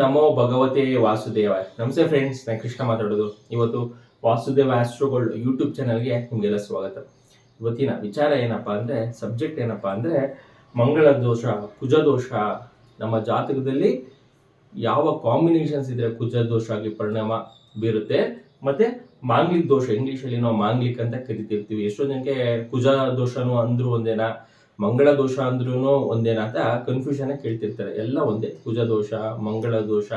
ನಮೋ ಭಗವತೆ ವಾಸುದೇವ. ನಮಸ್ತೆ ಫ್ರೆಂಡ್ಸ್ ನಾನು ಕೃಷ್ಣ ಮಾತಾಡೋದು. ಇವತ್ತು ವಾಸುದೇವ ಆಸ್ಟ್ರೋಗೋಲ್ಡ್ ಯೂಟ್ಯೂಬ್ ಚಾನಲ್ಗೆ ನಿಮಗೆಲ್ಲ ಸ್ವಾಗತ. ಇವತ್ತಿನ ವಿಚಾರ ಏನಪ್ಪಾ ಅಂದರೆ ಸಬ್ಜೆಕ್ಟ್ ಏನಪ್ಪಾ ಅಂದರೆ, ಮಂಗಳ ದೋಷ, ಕುಜ ದೋಷ, ನಮ್ಮ ಜಾತಕದಲ್ಲಿ ಯಾವ ಕಾಂಬಿನೇಷನ್ಸ್ ಇದ್ರೆ ಕುಜ ದೋಷ ಆಗಿ ಪರಿಣಾಮ ಬೀರುತ್ತೆ, ಮತ್ತೆ ಮಾಂಗ್ಲಿಕ್ ದೋಷ ಇಂಗ್ಲೀಷಲ್ಲಿ ನಾವು ಮಾಂಗ್ಲಿಕ್ ಅಂತ ಕರಿತಿರ್ತೀವಿ. ಎಷ್ಟೋ ಜನಕ್ಕೆ ಕುಜ ದೋಷನೂ ಅಂದ್ರು ಒಂದೇನಾ ಮಂಗಳ ದೋಷ ಅಂದ್ರೂ ಒಂದೇನಾದ ಕನ್ಫ್ಯೂಷನ್ ಕೇಳ್ತಿರ್ತಾರೆ. ಎಲ್ಲ ಒಂದೇ. ಕುಜ ದೋಷ, ಮಂಗಳ ದೋಷ.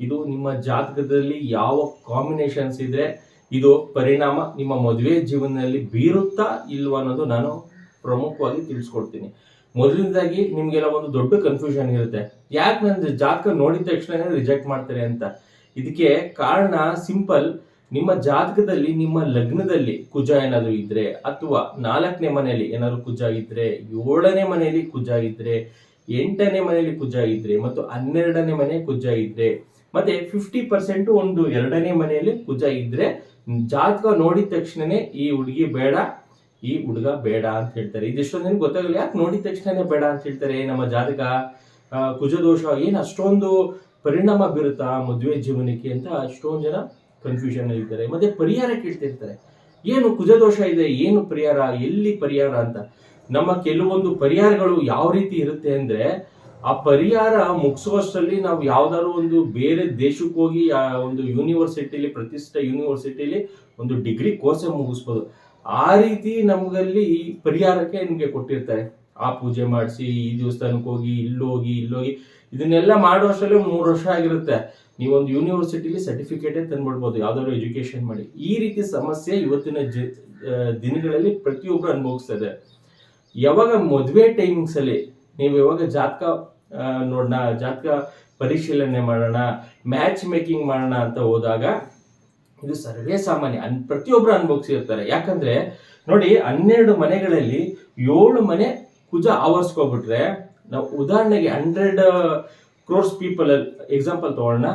ಇದು ನಿಮ್ಮ ಜಾತಕದಲ್ಲಿ ಯಾವ ಕಾಂಬಿನೇಷನ್ಸ್ ಇದ್ರೆ ಇದು ಪರಿಣಾಮ ನಿಮ್ಮ ಮದುವೆ ಜೀವನದಲ್ಲಿ ಬೀರುತ್ತಾ ಇಲ್ವಾ ಅನ್ನೋದು ನಾನು ಪ್ರಮುಖವಾಗಿ ತಿಳಿಸ್ಕೊಡ್ತೀನಿ. ಮೊದಲನೇದಾಗಿ ನಿಮ್ಗೆಲ್ಲ ಒಂದು ದೊಡ್ಡ ಕನ್ಫ್ಯೂಷನ್ ಇರುತ್ತೆ. ಯಾಕೆ ನನ್ನ ಜಾತಕ ನೋಡಿದ ತಕ್ಷಣ ರಿಜೆಕ್ಟ್ ಮಾಡ್ತಾರೆ ಅಂತ. ಇದಕ್ಕೆ ಕಾರಣ ಸಿಂಪಲ್ ನಿಮ್ಮ ಜಾತಕದಲ್ಲಿ, ನಿಮ್ಮ ಲಗ್ನದಲ್ಲಿ ಕುಜ ಏನಾದರೂ ಇದ್ರೆ ಅಥವಾ ನಾಲ್ಕನೇ ಮನೆಯಲ್ಲಿ ಏನಾದ್ರು ಕುಜ ಇದ್ರೆ, ಏಳನೇ ಮನೆಯಲ್ಲಿ ಕುಜ ಇದ್ರೆ, ಎಂಟನೇ ಮನೆಯಲ್ಲಿ ಕುಜ ಇದ್ರೆ ಮತ್ತು ಹನ್ನೆರಡನೇ ಮನೆ ಕುಜ ಇದ್ರೆ, ಮತ್ತೆ ಫಿಫ್ಟಿ ಪರ್ಸೆಂಟ್ ಒಂದು ಎರಡನೇ ಮನೆಯಲ್ಲಿ ಕುಜ ಇದ್ರೆ, ಜಾತಕ ನೋಡಿದ ತಕ್ಷಣನೇ ಈ ಹುಡುಗಿ ಬೇಡ, ಈ ಹುಡುಗ ಬೇಡ ಅಂತ ಹೇಳ್ತಾರೆ. ಇದಿಷ್ಟೊಂದು ನಿಮ್ಗೆ ಗೊತ್ತಾಗಲ್ಲ, ಯಾಕೆ ನೋಡಿದ ತಕ್ಷಣನೇ ಬೇಡ ಅಂತ ಹೇಳ್ತಾರೆ? ನಮ್ಮ ಜಾತಕ ಕುಜ ಕುಜದೋಷ ಏನು ಅಷ್ಟೊಂದು ಪರಿಣಾಮ ಬೀರುತ್ತಾ ಮದುವೆ ಜೀವನಕ್ಕೆ ಅಂತ ಅಷ್ಟೊಂದು ಜನ ಕನ್ಫ್ಯೂಷನ್ ಇರ್ತಾರೆ. ಮತ್ತೆ ಪರಿಹಾರ ಕೇಳ್ತಿರ್ತಾರೆ ಏನು ಕುಜದೋಷ ಇದೆ, ಏನು ಪರಿಹಾರ, ಎಲ್ಲಿ ಪರಿಹಾರ ಅಂತ. ನಮ್ಮ ಕೆಲವೊಂದು ಪರಿಹಾರಗಳು ಯಾವ ರೀತಿ ಇರುತ್ತೆ ಅಂದ್ರೆ, ಆ ಪರಿಹಾರ ಮುಗಿಸುವಷ್ಟರಲ್ಲಿ ನಾವು ಯಾವ್ದಾದ್ರು ಒಂದು ಬೇರೆ ದೇಶಕ್ಕೆ ಹೋಗಿ, ಆ ಒಂದು ಯೂನಿವರ್ಸಿಟಿಲಿ ಪ್ರತಿಷ್ಠಿತ ಯೂನಿವರ್ಸಿಟಿಲಿ ಒಂದು ಡಿಗ್ರಿ ಕೋರ್ಸ್ ಮುಗಿಸ್ಬೋದು. ಆ ರೀತಿ ನಮಗಲ್ಲಿ ಈ ಪರಿಹಾರಕ್ಕೆ ನಿಮಗೆ ಕೊಟ್ಟಿರ್ತಾರೆ. ಆ ಪೂಜೆ ಮಾಡಿಸಿ ಈ ದೇವಸ್ಥಾನಕ್ಕೆ ಹೋಗಿ ಇಲ್ಲೋಗಿ ಇಲ್ಲೋಗಿ ಇದನ್ನೆಲ್ಲ ಮಾಡುವಷ್ಟರಲ್ಲಿ ಮೂರು ವರ್ಷ ಆಗಿರುತ್ತೆ. ನೀವೊಂದು ಯೂನಿವರ್ಸಿಟಿಲಿ ಸರ್ಟಿಫಿಕೇಟೇ ತಂದ್ಬಿಡ್ಬೋದು, ಯಾವ್ದಾದ್ರು ಎಜುಕೇಶನ್ ಮಾಡಿ. ಈ ರೀತಿ ಸಮಸ್ಯೆ ಇವತ್ತಿನ ಜ ದಿನಗಳಲ್ಲಿ ಪ್ರತಿಯೊಬ್ಬರು ಅನುಭವಿಸ್ತಾ ಇದೆ ಯಾವಾಗ ಮದುವೆ ಟೈಮಿಂಗ್ಸ್ ಅಲ್ಲಿ ನೀವು ಯಾವಾಗ ಜಾತಕ ನೋಡೋಣ, ಜಾತಕ ಪರಿಶೀಲನೆ ಮಾಡೋಣ ಮ್ಯಾಚ್ ಮೇಕಿಂಗ್ ಮಾಡೋಣ ಅಂತ ಹೋದಾಗ, ಇದು ಸರ್ವೇ ಸಾಮಾನ್ಯ. ಅನ್ ಪ್ರತಿಯೊಬ್ಬರು ಅನುಭವಿಸಿರ್ತಾರೆ. ಯಾಕಂದ್ರೆ, ನೋಡಿ, ಹನ್ನೆರಡು ಮನೆಗಳಲ್ಲಿ ಏಳು ಮನೆ ಕುಜ ಆವರಿಸ್ಕೊಬಿಟ್ರೆ ನಾವು ಉದಾಹರಣೆಗೆ ಹಂಡ್ರೆಡ್ ಕ್ರೋರ್ಸ್ ಪೀಪಲ್ ಎಕ್ಸಾಂಪಲ್ ತಗೊಳ್ಳೋಣ.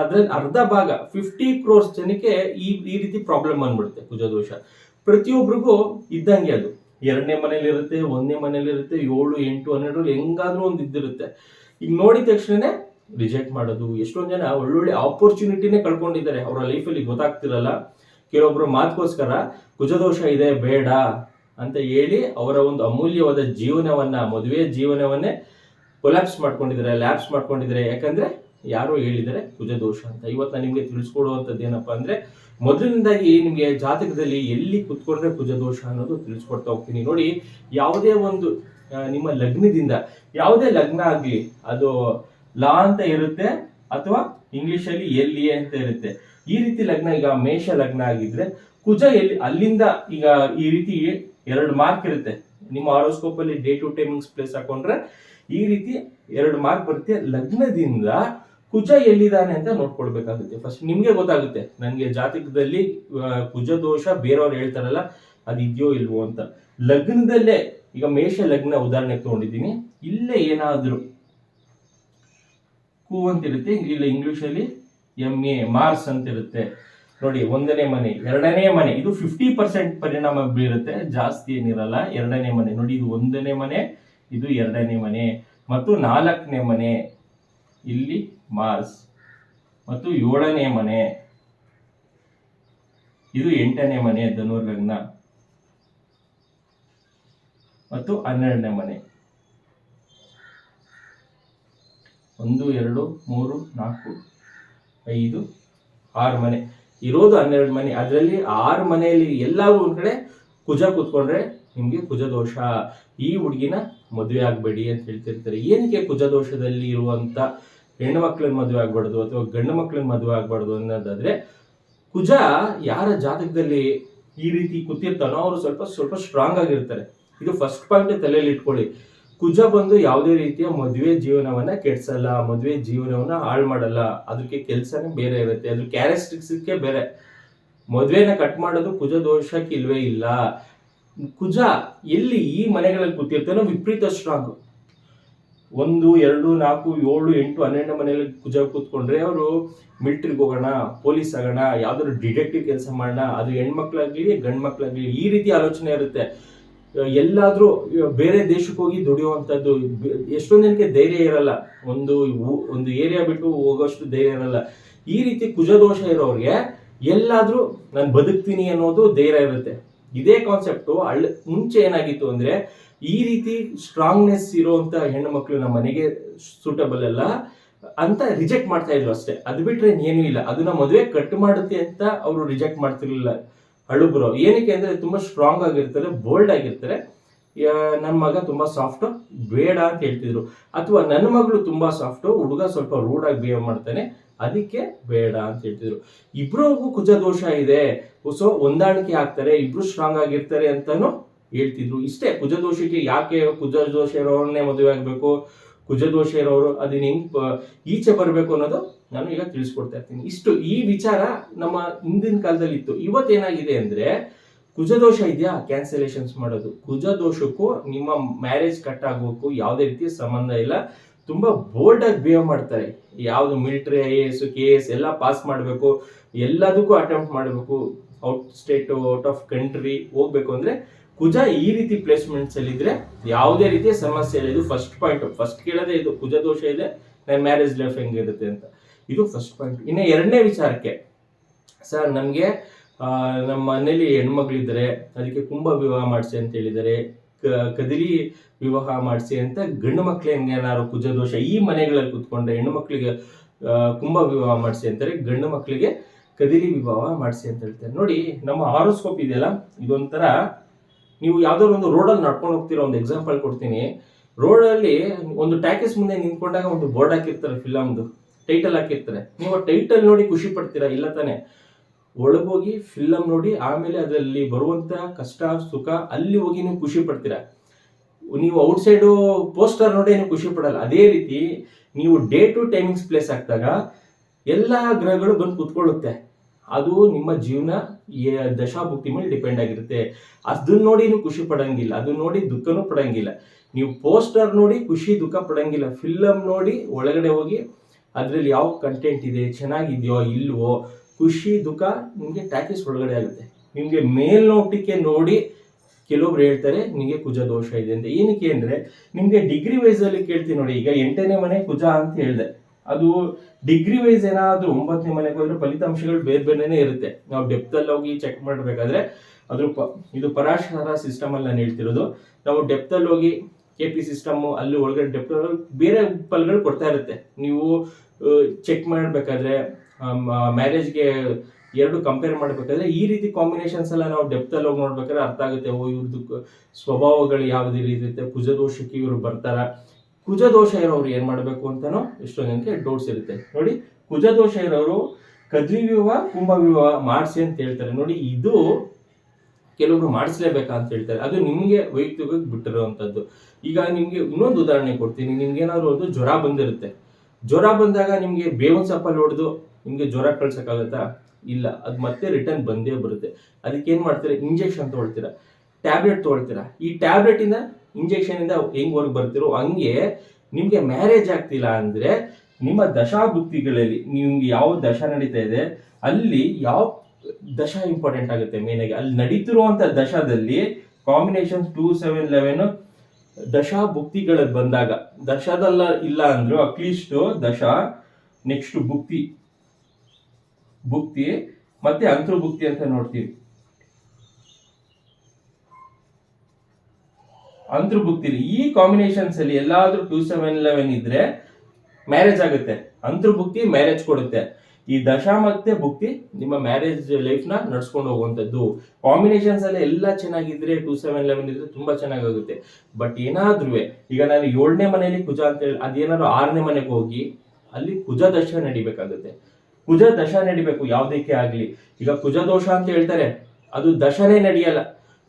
ಅದ್ರಲ್ಲಿ ಅರ್ಧ ಭಾಗ ಫಿಫ್ಟಿ ಕ್ರೋರ್ಸ್ ಜನಕ್ಕೆ ಈ ಈ ರೀತಿ ಪ್ರಾಬ್ಲಮ್ ಬಂದ್ಬಿಡುತ್ತೆ ಕುಜ ದೋಷ. ಪ್ರತಿಯೊಬ್ಬರಿಗೂ ಇದ್ದಂಗೆ ಅದು. ಎರಡನೇ ಮನೇಲಿ ಇರುತ್ತೆ, ಒಂದನೇ ಮನೇಲಿ ಇರುತ್ತೆ, ಏಳು, ಎಂಟು ಹನ್ನೆರಡು ಹೆಂಗಾದ್ರೂ ಒಂದು ಇದ್ದಿರುತ್ತೆ. ಈಗ ನೋಡಿದ ತಕ್ಷಣನೇ ರಿಜೆಕ್ಟ್ ಮಾಡೋದು. ಎಷ್ಟೊಂದು ಜನ ಒಳ್ಳೊಳ್ಳೆ ಆಪರ್ಚುನಿಟಿನೇ ಕಳ್ಕೊಂಡಿದ್ದಾರೆ. ಅವರ ಲೈಫಲ್ಲಿ ಗೊತ್ತಾಗ್ತಿರಲ್ಲ. ಕೆಲವೊಬ್ರು ಮಾತುಕೋಸ್ಕರ ಕುಜದೋಷ ಇದೆ, ಬೇಡ. ಅಂತ ಹೇಳಿ ಅವರ ಒಂದು ಅಮೂಲ್ಯವಾದ ಜೀವನವನ್ನ ಮದುವೆ ಜೀವನವನ್ನೇ ಕೊಲ್ಯಾಪ್ಸ್ ಮಾಡ್ಕೊಂಡಿದ್ದಾರೆ ಲ್ಯಾಪ್ಸ್ ಮಾಡ್ಕೊಂಡಿದ್ದಾರೆ. ಯಾಕಂದ್ರೆ ಯಾರೋ ಹೇಳಿದ್ದಾರೆ ಕುಜದೋಷ ಅಂತ. ಇವತ್ತು ನಾನು ನಿಮಗೆ ತಿಳಿಸ್ಕೊಡುವಂಥದ್ದು ಏನಪ್ಪಾ ಅಂದರೆ ಮೊದಲಿನಿಂದಾಗಿ ನಿಮಗೆ ಜಾತಕದಲ್ಲಿ ಎಲ್ಲಿ ಕುತ್ಕೊಂಡ್ರೆ ಕುಜದೋಷ ಅನ್ನೋದು ತಿಳಿಸ್ಕೊಡ್ತಾ ಹೋಗ್ತೀನಿ. ನೋಡಿ, ಯಾವುದೇ ಒಂದು ನಿಮ್ಮ ಲಗ್ನದಿಂದ, ಯಾವುದೇ ಲಗ್ನ ಆಗಲಿ, ಅದು ಲಾ ಅಂತ ಇರುತ್ತೆ ಅಥವಾ ಇಂಗ್ಲೀಷಲ್ಲಿ ಎಲ್ಲಿ ಅಂತ ಇರುತ್ತೆ. ಈ ರೀತಿ ಲಗ್ನ, ಈಗ ಮೇಷ ಲಗ್ನ ಆಗಿದ್ರೆ ಕುಜ ಎಲ್ಲಿ, ಅಲ್ಲಿಂದ ಈಗ ಈ ರೀತಿ ಎರಡು ಮಾರ್ಕ್ ಇರುತ್ತೆ. ನಿಮ್ಮ ಆರೋಸ್ಕೋಪ್ ಅಲ್ಲಿ ಡೇ ಟು ಟೈಮಿಂಗ್ಸ್ ಪ್ಲೇಸ್ ಹಾಕೊಂಡ್ರೆ ಈ ರೀತಿ ಎರಡು ಮಾರ್ಕ್ ಬರುತ್ತೆ. ಲಗ್ನದಿಂದ ಕುಜ ಎಲ್ಲಿದ್ದಾನೆ ಅಂತ ನೋಡ್ಕೊಳ್ಬೇಕಾಗುತ್ತೆ. ಫಸ್ಟ್ ನಿಮ್ಗೆ ಗೊತ್ತಾಗುತ್ತೆ. ನನಗೆ ಜಾತಕದಲ್ಲಿ ಕುಜ ದೋಷ ಬೇರೆಯವ್ರು ಹೇಳ್ತಾರಲ್ಲ ಅದು ಇದೆಯೋ ಇಲ್ವೋ ಅಂತ. ಲಗ್ನದಲ್ಲೇ, ಈಗ ಮೇಷ ಲಗ್ನ ಉದಾಹರಣೆಗೆ ತಗೊಂಡಿದ್ದೀನಿ. ಇಲ್ಲೇ ಏನಾದ್ರು ಕೂ ಅಂತಿರುತ್ತೆ. ಇಲ್ಲ ಇಂಗ್ಲಿಷ್ ಅಲ್ಲಿ ಎಂ ಎ ಮಾರ್ಸ್ ಅಂತ ಇರುತ್ತೆ ನೋಡಿ, ಒಂದನೇ ಮನೆ, ಎರಡನೇ ಮನೆ, ಇದು ಫಿಫ್ಟಿ ಪರ್ಸೆಂಟ್ ಪರಿಣಾಮ ಬೀರುತ್ತೆ, ಜಾಸ್ತಿ ಏನಿರಲ್ಲ, ಎರಡನೇ ಮನೆ. ನೋಡಿ, ಇದು ಒಂದನೇ ಮನೆ, ಇದು ಎರಡನೇ ಮನೆ. ಮತ್ತು ನಾಲ್ಕನೇ ಮನೆ, ಇಲ್ಲಿ ಮಾರ್ಸ್ ಮತ್ತು ಏಳನೇ ಮನೆ, ಇದು ಎಂಟನೇ ಮನೆ ಧನುರ್ ಲಗ್ನ ಮತ್ತು ಹನ್ನೆರಡನೇ ಮನೆ. ಒಂದು, ಎರಡು, ಮೂರು, ನಾಲ್ಕು, ಐದು, ಆರು ಮನೆ. ಇರೋದು ಹನ್ನೆರಡು ಮನೆ. ಅದರಲ್ಲಿ ಆರು ಮನೆಯಲ್ಲಿ ಎಲ್ಲವೂ ಒಂದು ಕಡೆ ಕುಜ ಕೂತ್ಕೊಂಡ್ರೆ ನಿಮಗೆ ಕುಜ ದೋಷ. ಈ ಹುಡುಗಿನ ಮದುವೆ ಆಗಬೇಡಿ ಅಂತ ಹೇಳ್ತಿರ್ತಾರೆ. ಏನಕ್ಕೆ ಕುಜ ದೋಷದಲ್ಲಿ ಇರುವಂತ ಹೆಣ್ಣು ಮಕ್ಕಳನ್ನ ಮದುವೆ ಆಗಬಾರ್ದು ಅಥವಾ ಗಂಡು ಮಕ್ಕಳನ್ನ ಮದುವೆ ಆಗ್ಬಾರ್ದು ಅನ್ನೋದಾದ್ರೆ ಕುಜ ಯಾರ ಜಾತಕದಲ್ಲಿ ಈ ರೀತಿ ಕೂತಿರ್ತಾನೋ ಅವರು ಸ್ವಲ್ಪ ಸ್ವಲ್ಪ ಸ್ಟ್ರಾಂಗ್ ಆಗಿರ್ತಾರೆ. ಇದು ಫಸ್ಟ್ ಪಾಯಿಂಟ್ ತಲೆಯಲ್ಲಿ ಇಟ್ಕೊಳ್ಳಿ. ಕುಜ ಬಂದು ಯಾವುದೇ ರೀತಿಯ ಮದುವೆ ಜೀವನವನ್ನ ಕೆಡ್ಸಲ್ಲ, ಮದುವೆ ಜೀವನವನ್ನ ಹಾಳು ಮಾಡಲ್ಲ. ಅದಕ್ಕೆ ಕೆಲಸನೇ ಬೇರೆ ಇರುತ್ತೆ. ಅದ್ರ ಕ್ಯಾರೆಕ್ಟರಿಸ್ಟಿಕ್ಸ್ಗೆ ಬೇರೆ. ಮದುವೆನ ಕಟ್ ಮಾಡೋದು ಕುಜ ದೋಷಕ್ಕೆ ಇಲ್ವೇ ಇಲ್ಲ. ಕುಜ ಎಲ್ಲಿ ಈ ಮನೆಗಳಲ್ಲಿ ಕೂತಿರ್ತಾನೋ ವಿಪರೀತ ಸ್ಟ್ರಾಂಗ್ ಒಂದು, ಎರಡು, ನಾಲ್ಕು, ಏಳು, ಎಂಟು, ಹನ್ನೆರಡು ಮನೆಯಲ್ಲಿ ಕುಜ ಕೂತ್ಕೊಂಡ್ರೆ ಅವರು ಮಿಲ್ಟ್ರಿಗೆ ಹೋಗೋಣ, ಪೊಲೀಸ್ ಆಗೋಣ, ಯಾವ್ದಾದ್ರು ಡಿಟೆಕ್ಟಿವ್ ಕೆಲಸ ಮಾಡೋಣ, ಅದು ಹೆಣ್ಮಕ್ಳಾಗ್ಲಿ ಗಂಡ್ ಮಕ್ಳಾಗ್ಲಿ ಈ ರೀತಿ ಆಲೋಚನೆ ಇರುತ್ತೆ. ಎಲ್ಲಾದ್ರೂ ಬೇರೆ ದೇಶಕ್ಕೆ ಹೋಗಿ ದುಡಿಯುವಂಥದ್ದು ಎಷ್ಟೊಂದು ಜನಕ್ಕೆ ಧೈರ್ಯ ಇರಲ್ಲ. ಒಂದು ಒಂದು ಏರಿಯಾ ಬಿಟ್ಟು ಹೋಗೋಷ್ಟು ಧೈರ್ಯ ಇರಲ್ಲ. ಈ ರೀತಿ ಕುಜದೋಷ ಇರೋರಿಗೆ ಎಲ್ಲಾದ್ರೂ ನಾನು ಬದುಕ್ತೀನಿ ಅನ್ನೋದು ಧೈರ್ಯ ಇರುತ್ತೆ. ಇದೇ ಕಾನ್ಸೆಪ್ಟು ಹಳ್ಳ ಮುಂಚೆ ಏನಾಗಿತ್ತು ಅಂದ್ರೆ, ಈ ರೀತಿ ಸ್ಟ್ರಾಂಗ್ನೆಸ್ ಇರುವಂತ ಹೆಣ್ಣು ಮಕ್ಕಳು ನಮ್ಮ ಮನೆಗೆ ಸೂಟಬಲ್ ಅಲ್ಲ ಅಂತ ರಿಜೆಕ್ಟ್ ಮಾಡ್ತಾ ಇದ್ರು ಅಷ್ಟೇ. ಅದು ಬಿಟ್ರೆ ಏನೂ ಇಲ್ಲ. ಅದನ್ನ ಮದುವೆ ಕಟ್ ಮಾಡುತ್ತೆ ಅಂತ ಅವರು ರಿಜೆಕ್ಟ್ ಮಾಡ್ತಿರ್ಲಿಲ್ಲ. ಹಳುಬ್ರು ಏನಕ್ಕೆ ಅಂದರೆ ತುಂಬಾ ಸ್ಟ್ರಾಂಗ್ ಆಗಿರ್ತಾರೆ ಬೋಲ್ಡ್ ಆಗಿರ್ತಾರೆ. ನನ್ನ ಮಗ ತುಂಬಾ ಸಾಫ್ಟ್ ಬೇಡ ಅಂತ ಹೇಳ್ತಿದ್ರು. ಅಥವಾ ನನ್ನ ಮಗಳು ತುಂಬಾ ಸಾಫ್ಟ್ ಹುಡುಗ ಸ್ವಲ್ಪ ರೂಡ್ ಆಗಿ ಬಿಹೇವ್ ಮಾಡ್ತಾನೆ, ಅದಕ್ಕೆ ಬೇಡ ಅಂತ ಹೇಳ್ತಿದ್ರು. ಇಬ್ರಿಗೂ ಕುಜ ದೋಷ ಇದೆ. ಸೊ, ಹೊಂದಾಣಿಕೆ ಆಗ್ತಾರೆ, ಇಬ್ರು ಸ್ಟ್ರಾಂಗ್ ಆಗಿರ್ತಾರೆ ಅಂತಾನು ಹೇಳ್ತಿದ್ರು. ಇಷ್ಟೇ, ಕುಜ ದೋಷಕ್ಕೆ ಯಾಕೆ ಕುಜ ದೋಷ ಇರೋರನ್ನೇ ಮದುವೆ ಆಗಬೇಕು? ಕುಜ ದೋಷ ಇರೋರು ಅದನ್ನ ಹೆಂಗ್ ಈಚೆ ಬರಬೇಕು ಅನ್ನೋದು ನಾನು ಈಗ ತಿಳಿಸ್ಕೊಡ್ತಾ ಇರ್ತೀನಿ. ಇಷ್ಟು ಈ ವಿಚಾರ ನಮ್ಮ ಹಿಂದಿನ ಕಾಲದಲ್ಲಿ ಇತ್ತು ಇವತ್ತೇನಾಗಿದೆ ಅಂದ್ರೆ ಕುಜದೋಷ ಇದೆಯಾ? ಕ್ಯಾನ್ಸಲೇಷನ್ಸ್ ಮಾಡೋದು. ಕುಜದೋಷಕ್ಕೂ ನಿಮ್ಮ ಮ್ಯಾರೇಜ್ ಕಟ್ ಆಗೋಕ್ಕೂ ಯಾವುದೇ ರೀತಿಯ ಸಂಬಂಧ ಇಲ್ಲ. ತುಂಬಾ ಬೋಲ್ಡ್ ಆಗಿ ಬಿಹೇವ್ ಮಾಡ್ತಾರೆ. ಯಾವುದು military I S K S ಎಲ್ಲ ಪಾಸ್ ಮಾಡಬೇಕು. ಎಲ್ಲದಕ್ಕೂ ಅಟೆಂಪ್ಟ್ ಮಾಡಬೇಕು. Out state out of country ಹೋಗ್ಬೇಕು ಅಂದ್ರೆ ಕುಜ ಈ ರೀತಿ ಪ್ಲೇಸ್ಮೆಂಟ್ಸ್ ಅಲ್ಲಿ ಇದ್ರೆ ಯಾವುದೇ ರೀತಿಯ ಸಮಸ್ಯೆ ಇಲ್ಲ. ಇದು ಫಸ್ಟ್ ಪಾಯಿಂಟ್ ಫಸ್ಟ್ ಕೇಳೋದೇ ಇದು. ಕುಜ ದೋಷ ಇದೆ. ನನ್ನ ಮ್ಯಾರೇಜ್ ಲೈಫ್ ಹೆಂಗಿರುತ್ತೆ ಅಂತ. ಇದು ಫಸ್ಟ್ ಪಾಯಿಂಟ್ ಇನ್ನು ಎರಡನೇ ವಿಚಾರಕ್ಕೆ. ಸರ್ ನಮಗೆ ನಮ್ಮ ಮನೇಲಿ ಹೆಣ್ಮಕ್ಳಿದ್ದಾರೆ ಅದಕ್ಕೆ ಕುಂಭ ವಿವಾಹ ಮಾಡಿಸಿ ಅಂತ ಹೇಳಿದ್ದಾರೆ, ಕ- ಕದಿಲಿ ವಿವಾಹ ಮಾಡಿಸಿ ಅಂತ ಗಂಡು ಮಕ್ಕಳಿಗೆ ಏನಾದ್ರು ಕುಜ ದೋಷ ಈ ಮನೆಗಳಲ್ಲಿ ಕುತ್ಕೊಂಡ್ರೆ ಹೆಣ್ಣು ಮಕ್ಕಳಿಗೆ ಕುಂಭ ವಿವಾಹ ಮಾಡಿಸಿ ಅಂತಾರೆ, ಗಂಡು ಮಕ್ಕಳಿಗೆ ಕದಿಲಿ ವಿವಾಹ ಮಾಡಿಸಿ ಅಂತ ಹೇಳ್ತಾರೆ. ನೋಡಿ, ನಮ್ಮ ಹಾರೋಸ್ಕೋಪ್ ಇದೆಯಲ್ಲ, ಇದೊಂಥರ ನೀವು ಯಾವ್ದಾದ್ರು ಒಂದು ರೋಡಲ್ಲಿ ನಡ್ಕೊಂಡು ಹೋಗ್ತಿರೋ ಒಂದು ಎಕ್ಸಾಂಪಲ್ ಕೊಡ್ತೀನಿ. ರೋಡಲ್ಲಿ ಒಂದು ಟ್ಯಾಕೀಸ್ ಮುಂದೆ ನಿಂತ್ಕೊಂಡಾಗ ಒಂದು ಬೋರ್ಡ್ ಹಾಕಿರ್ತಾರೆ ಫಿಲಮ್ದು ಟೈಟಲ್ ಹಾಕಿರ್ತಾರೆ. ನೀವು ಟೈಟಲ್ ನೋಡಿ ಖುಷಿ ಪಡ್ತೀರಾ? ಇಲ್ಲ ತಾನೆ? ಒಳಗೋಗಿ ಫಿಲಮ್ ನೋಡಿ, ಆಮೇಲೆ ಅದರಲ್ಲಿ ಬರುವಂತ ಕಷ್ಟ, ಸುಖ, ಅಲ್ಲಿ ಹೋಗಿ ನೀವು ಖುಷಿ ಪಡ್ತೀರಾ? ನೀವು ಔಟ್ಸೈಡು ಪೋಸ್ಟರ್ ನೋಡಿ ನೀವು ಖುಷಿ ಪಡಲ್ಲ. ಅದೇ ರೀತಿ ನೀವು ಡೇ ಟು ಟೈಮಿಂಗ್ಸ್ ಪ್ಲೇಸ್ ಹಾಕಿದಾಗ ಎಲ್ಲ ಗ್ರಹಗಳು ಬಂದು ಕುತ್ಕೊಳ್ಳುತ್ತೆ. ಅದು ನಿಮ್ಮ ಜೀವನ ದಶಾಭುಕ್ತಿ ಮೇಲೆ ಡಿಪೆಂಡ್ ಆಗಿರುತ್ತೆ. ಅದನ್ನ ನೋಡಿ ನೀವು ಖುಷಿ ಪಡಂಗಿಲ್ಲ. ಅದನ್ನ ನೋಡಿ ದುಃಖನೂ ಪಡಂಗಿಲ್ಲ. ನೀವು ಪೋಸ್ಟರ್ ನೋಡಿ ಖುಷಿ, ದುಃಖ ಪಡಂಗಿಲ್ಲ. ಫಿಲಮ್ ನೋಡಿ ಒಳಗಡೆ ಹೋಗಿ ಅದ್ರಲ್ಲಿ ಯಾವ ಕಂಟೆಂಟ್ ಇದೆ, ಚೆನ್ನಾಗಿದೆಯೋ ಇಲ್ವೋ, ಖುಷಿ, ದುಃಖ ನಿಮಗೆ ಟ್ಯಾಕಿಸ್ ಒಳಗಡೆ ಆಗುತ್ತೆ. ನಿಮಗೆ ಮೇಲ್ನೋಟಕ್ಕೆ ನೋಡಿ ಕೆಲವೊಬ್ರು ಹೇಳ್ತಾರೆ ನಿಮಗೆ ಕುಜ ದೋಷ ಇದೆ ಅಂತ. ಏನಕ್ಕೆ ಅಂದರೆ, ನಿಮಗೆ ಡಿಗ್ರಿ ವೈಸಲ್ಲಿ ಕೇಳ್ತೀನಿ ನೋಡಿ, ಈಗ ಎಂಟನೇ ಮನೆ ಕುಜ ಅಂತ ಹೇಳಿದೆ. ಅದು ಡಿಗ್ರಿ ವೈಸ್ ಏನಾದರೂ ಒಂಬತ್ತನೇ ಮನೆಗೆ ಹೋದ್ರೆ ಫಲಿತಾಂಶಗಳು ಬೇರೆ ಬೇರೆನೇ ಇರುತ್ತೆ. ನಾವು ಡೆಪ್ತಲ್ಲಿ ಹೋಗಿ ಚೆಕ್ ಮಾಡಬೇಕಾದ್ರೆ ಅದ್ರ ಪ- ಇದು ಪರಾಶರ ಸಿಸ್ಟಮ್ ಅಲ್ಲಿ ನಾನು ಹೇಳ್ತಿರೋದು. ನಾವು ಡೆಪ್ತಲ್ಲಿ ಹೋಗಿ ಕೆ ಪಿ ಸಿಸ್ಟಮ್ ಅಲ್ಲಿ ಒಳಗಡೆ ಡೆಪ್ತ್ ಬೇರೆ ಫಲ್ಗಳು ಕೊಡ್ತಾ ಇರುತ್ತೆ. ನೀವು ಚೆಕ್ ಮಾಡಬೇಕಾದ್ರೆ ಮ್ಯಾರೇಜ್ಗೆ ಎರಡು ಕಂಪೇರ್ ಮಾಡಬೇಕಾದ್ರೆ ಈ ರೀತಿ ಕಾಂಬಿನೇಷನ್ಸ್ ಎಲ್ಲ ನಾವು ಡೆಪ್ತ್ ಅಲ್ಲಿ ಹೋಗಿ ನೋಡ್ಬೇಕಾದ್ರೆ ಅರ್ಥ ಆಗುತ್ತೆ. ಓ ಇವ್ರದ್ದು ಸ್ವಭಾವಗಳು ಯಾವುದೇ ರೀತಿ ಇರುತ್ತೆ, ಕುಜದೋಷಕ್ಕೆ ಇವರು ಬರ್ತಾರ? ಕುಜದೋಷ ಇರೋರು ಏನು ಮಾಡಬೇಕು ಅಂತಲೂ ಎಷ್ಟೊಂದು ಜನಕ್ಕೆ ಡೌಟ್ಸ್ ಇರುತ್ತೆ. ನೋಡಿ, ಕುಜದೋಷ ಇರೋರು ಕದ್ರಿ ವಿವಾಹ, ಕುಂಭ ವಿವಾಹ ಮಾಡಿಸಿ ಅಂತ ಹೇಳ್ತಾರೆ. ನೋಡಿ, ಇದು ಕೆಲವರು ಮಾಡಿಸ್ಲೇಬೇಕಾ ಅಂತ ಹೇಳ್ತಾರೆ. ಅದು ನಿಮಗೆ ವೈಯಕ್ತಿಕವಾಗಿ ಬಿಟ್ಟಿರುವಂತದ್ದು ಈಗ ನಿಮಗೆ ಇನ್ನೊಂದು ಉದಾಹರಣೆ ಕೊಡ್ತೀನಿ. ನಿಮ್ಗೆ ಏನಾದ್ರು ಒಂದು ಜ್ವರ ಬಂದಿರುತ್ತೆ. ಜ್ವರ ಬಂದಾಗ ನಿಮಗೆ ಬೇವಿನ ಸಪ್ಪಲ್ಲಿ ಹೊಡೆದು ನಿಮಗೆ ಜ್ವರ ಕಳ್ಸೋಕ್ಕಾಗತ್ತಾ? ಇಲ್ಲ. ಅದು ಮತ್ತೆ ರಿಟರ್ನ್ ಬಂದೇ ಬರುತ್ತೆ. ಅದಕ್ಕೆ ಏನು ಮಾಡ್ತೀರಾ? ಇಂಜೆಕ್ಷನ್ ತೊಗೊಳ್ತೀರಾ? ಟ್ಯಾಬ್ಲೆಟ್ ತೊಗೊಳ್ತೀರಾ? ಈ ಟ್ಯಾಬ್ಲೆಟ್ ಇಂದ ಇಂಜೆಕ್ಷನ್ ಇಂದ ಹೆಂಗ್ ಹೊರಗೆ ಬರ್ತಿರೋ ಹಂಗೆ ನಿಮಗೆ ಮ್ಯಾರೇಜ್ ಆಗ್ತಿಲ್ಲ ಅಂದರೆ ನಿಮ್ಮ ದಶಾಭುಕ್ತಿಗಳಲ್ಲಿ ನಿಮ್ಗೆ ಯಾವ ದಶ ನಡೀತಾ ಇದೆ, ಅಲ್ಲಿ ಯಾವ ದಶ ಇಂಪಾರ್ಟೆಂಟ್ ಆಗುತ್ತೆ ಮೇನ್ ಅಲ್ಲಿ ನಡೀತಿರುವಂತ ದಶದಲ್ಲಿ ಕಾಂಬಿನೇಷನ್ ಟೂ ಸೆವೆನ್ ಲೆವೆನ್ ದಶಾ ಭುಕ್ತಿಗಳಲ್ಲಿ ಬಂದಾಗ, ದಶದಲ್ಲ ಇಲ್ಲ ಅಂದ್ರು ಅಟ್ಲೀಸ್ಟ್ ದಶ ನೆಕ್ಸ್ಟ್ ಭುಕ್ತಿ. ಭುಕ್ತಿ ಮತ್ತೆ ಅಂತರ್ಭುಕ್ತಿ ಅಂತ ನೋಡ್ತೀವಿ. ಅಂತರ್ಭುಕ್ತಿ ಈ ಕಾಂಬಿನೇಷನ್ಸ್ ಅಲ್ಲಿ ಎಲ್ಲಾದ್ರೂ ಟೂ ಸೆವೆನ್ ಲೆವೆನ್ ಇದ್ರೆ ಮ್ಯಾರೇಜ್ ಆಗುತ್ತೆ. ಅಂತರ್ಭುಕ್ತಿ ಮ್ಯಾರೇಜ್ ಕೊಡುತ್ತೆ. ಈ ದಶ ಮತ್ತೆ ಭುಕ್ತಿ ನಿಮ್ಮ ಮ್ಯಾರೇಜ್ ಲೈಫ್ನ ನಡ್ಸ್ಕೊಂಡು ಹೋಗುವಂಥದ್ದು. ಕಾಂಬಿನೇಷನ್ಸ್ ಎಲ್ಲ ಎಲ್ಲ ಚೆನ್ನಾಗಿದ್ರೆ ಟೂ ಸೆವೆನ್ ಲೆವೆನ್ ಇದ್ರೆ ತುಂಬಾ ಚೆನ್ನಾಗಾಗುತ್ತೆ. ಬಟ್ ಏನಾದ್ರೂ ಈಗ ನಾನು ಏಳನೇ ಮನೆಯಲ್ಲಿ ಕುಜ ಅಂತ ಹೇಳಿ, ಅದೇನಾದ್ರು ಆರನೇ ಮನೆಗೆ ಹೋಗಿ, ಅಲ್ಲಿ ಕುಜ ದಶ ನಡಿಬೇಕಾಗುತ್ತೆ. ಕುಜ ದಶ ನಡಿಬೇಕು, ಯಾವುದಕ್ಕೆ ಆಗ್ಲಿ. ಈಗ ಕುಜ ದೋಷ ಅಂತ ಹೇಳ್ತಾರೆ, ಅದು ದಶನೇ ನಡೆಯಲ್ಲ.